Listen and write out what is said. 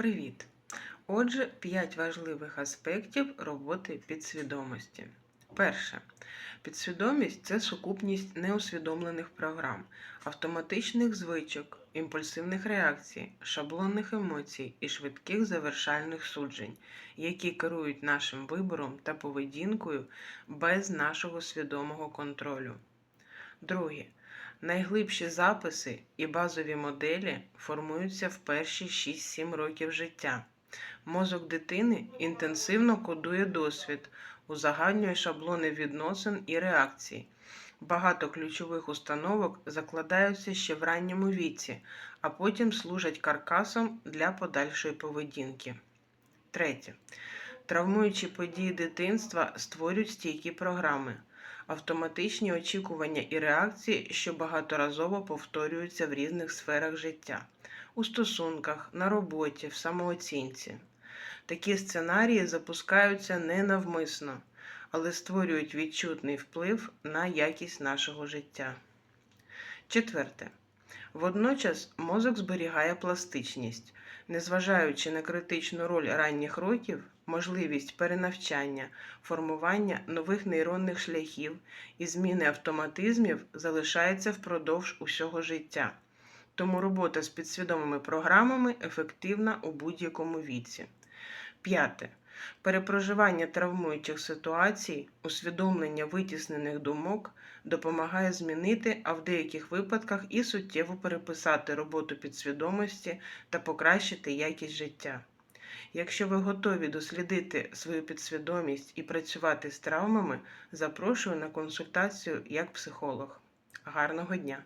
Привіт! Отже, 5 важливих аспектів роботи підсвідомості. Перше. Підсвідомість це сукупність неусвідомлених програм, автоматичних звичок, імпульсивних реакцій, шаблонних емоцій і швидких завершальних суджень, які керують нашим вибором та поведінкою без нашого свідомого контролю. Друге. Найглибші записи і базові моделі формуються в перші 6-7 років життя. Мозок дитини інтенсивно кодує досвід, узагальнює шаблони відносин і реакцій. Багато ключових установок закладаються ще в ранньому віці, а потім служать каркасом для подальшої поведінки. Третє. Травмуючі події дитинства створюють стійкі програми, автоматичні очікування і реакції, що багаторазово повторюються в різних сферах життя у стосунках, на роботі, в самооцінці. Такі сценарії запускаються ненавмисно, але створюють відчутний вплив на якість нашого життя. Четверте. Водночас мозок зберігає пластичність, незважаючи на критичну роль ранніх років, можливість перенавчання, формування нових нейронних шляхів і зміни автоматизмів залишається впродовж усього життя. Тому робота з підсвідомими програмами ефективна у будь-якому віці. П'яте. Перепроживання травмуючих ситуацій, усвідомлення витіснених думок допомагає змінити, а в деяких випадках і суттєво переписати роботу підсвідомості та покращити якість життя. Якщо ви готові дослідити свою підсвідомість і працювати з травмами, запрошую на консультацію як психолог. Гарного дня!